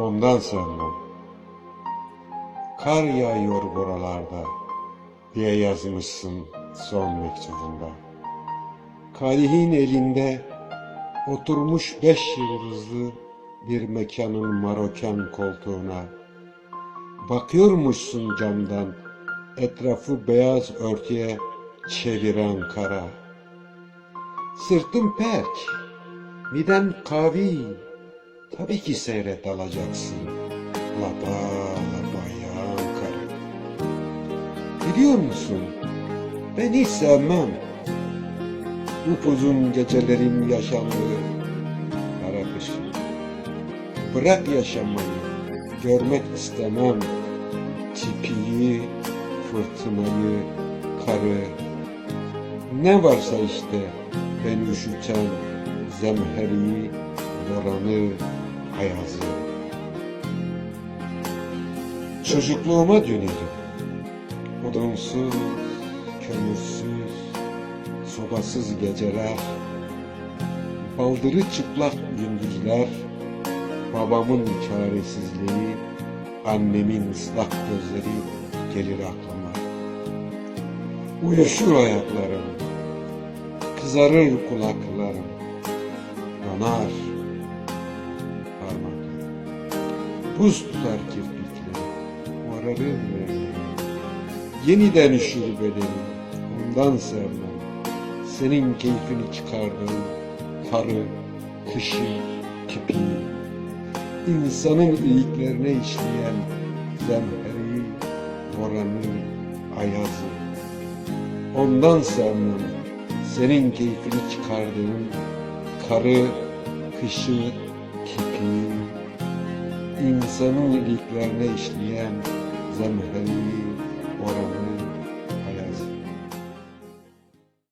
Ondan sevmem. Kar yağıyor buralarda diye yazmışsın son mektubunda. Kalihin elinde oturmuş beş yıldızlı bir mekanın maroken koltuğuna. Bakıyormuşsun camdan etrafı beyaz örtüye çeviren kara. Sırtım perk, midem kavi, tabii ki seyret alacaksın. Lapa lapa yağan karı. Biliyor musun, ben hiç sevmem. Upuzun gecelerin yaşandığı kara kışı. Bırak yaşamayı, görmek istemem. Tipiyi, fırtınayı, karı. Ne varsa işte beni üşüten zemheri, boranı, ayazı. Çocukluğuma dönerim. Odunsuz, kömürsüz, sobasız geceler, baldırı çıplak gündüzler, babamın çaresizliği, annemin ıslak gözleri gelir aklıma. Uyuşur ayaklarım, kızarır kulaklarım, yanar Buz tutar kirpikleri, morarır rengi. Yeniden üşür bedenim, ondan sevmem. Senin keyfini çıkardığın karı, kışı, tipiyi. İnsanın iyiliklerine işleyen zemheri, boranı, ayazı. Ondan sevmem senin keyfini çıkardığın karı, kışı, tipi, insanın iyiliklerine işleyen zemheri,